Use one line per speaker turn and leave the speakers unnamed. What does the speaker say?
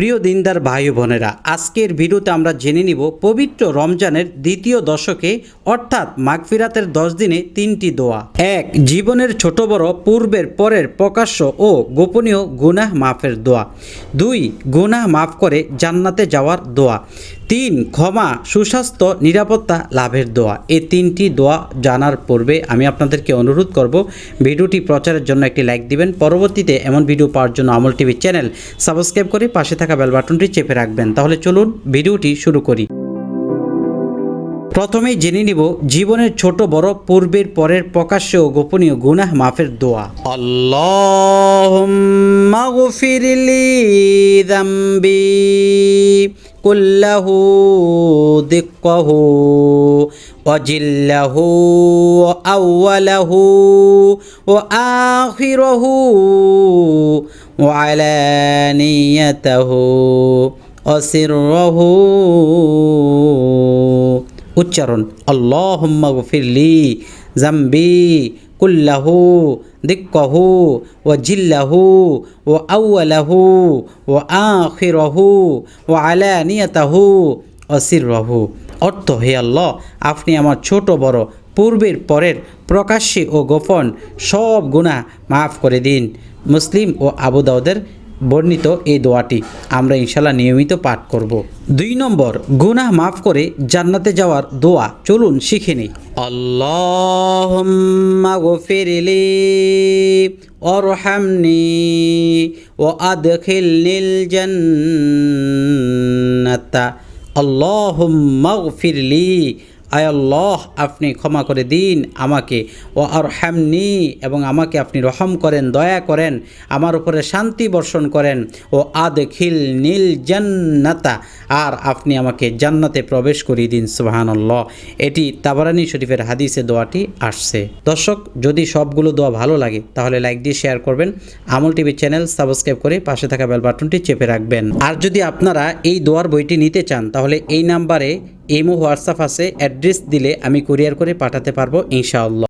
প্রিয় দিনদার ভাই বোনেরা, আজকের ভিডিওতে আমরা জেনে নিব পবিত্র রমজানের দ্বিতীয় দশকে, অর্থাৎ মাগফিরাতের দশ দিনে তিনটি দোয়া। এক, জীবনের ছোট বড়, পূর্বের পরের প্রকাশ্য ও গোপনীয় গুনাহ মাফের দোয়া। দুই, গুনাহ মাফ করে জান্নাতে যাওয়ার দোয়া। তিন, ক্ষমা, সুস্বাস্থ্য, নিরাপত্তা লাভের দোয়া। এই তিনটি দোয়া জানার পূর্বে আমি আপনাদেরকে অনুরোধ করব, ভিডিওটি প্রচারের জন্য একটি লাইক দিবেন। পরবর্তীতে এমন ভিডিও পাওয়ার জন্য আমল টিভি চ্যানেল সাবস্ক্রাইব করে পাশে থাকা বেল বাটনটি চেপে রাখবেন। তাহলে চলুন ভিডিওটি শুরু করি। প্রথমেই জেনে নিব জীবনের ছোট বড় পূর্বের পরের প্রকাশ্য ও গোপনীয় গুনাহ মাফের দোয়া। আল্লাহুম্মা গফিরলি যামবি কুল্লাহু দিক্কাহু وجله وأوله وآخره وعلانيته وسره উচ্চারণ আল্লাহুম্মা গফিরলি জাম্বি কুল্লাহু, দিক্কাহু ও জিল্লাহু ও আউ্লাহু ও আখিরহু ও আলানিয়াতাহু অসিরহু অর্থ, হে আল্লাহ, আপনি আমার ছোট, বড়, পূর্বের, পরের, প্রকাশ্যে ও গোপন সব গুণা মাফ করে দিন। মুসলিম ও আবু দাউদের বর্ণিত এই দোয়াটি। আমরা ইনশাল্লাহ নিয়মিত পাঠ করব। দুই নম্বর, গুনাহ মাফ করে জান্নাতে যাওয়ার দোয়া। চলুন শিখে নিই। আল্লাহুম্মা গফিরলি ওরহামনি ও আদখিলনিল জান্নাতা। আল্লাহুম্মা গফিরলি আয় আল্লাহ, আপনি ক্ষমা করে দিন আমাকে। ও আর হ্যামনি এবং আমাকে আপনি রহম করেন, দয়া করেন, আমার উপরে শান্তি বর্ষণ করেন। ও আদখিল নীল জান্নাতা, আর আপনি আমাকে জান্নাতে প্রবেশ করিয়ে দিন, সুবাহানল্লাহ। এটি তাবারানি শরীফের হাদিসে দোয়াটি আসছে। দর্শক, যদি সবগুলো দোয়া ভালো লাগে, তাহলে লাইক দিয়ে শেয়ার করবেন। আমল টিভি চ্যানেল সাবস্ক্রাইব করে পাশে থাকা বেল বাটনটি চেপে রাখবেন। আর যদি আপনারা এই দোয়ার বইটি নিতে চান, তাহলে এই নাম্বারে ইমো হোয়াটসঅ্যাপ আছে অ্যাড্রেস দিলে আমি কুরিয়ার করে পাঠাতে পারব ইনশাআল্লাহ।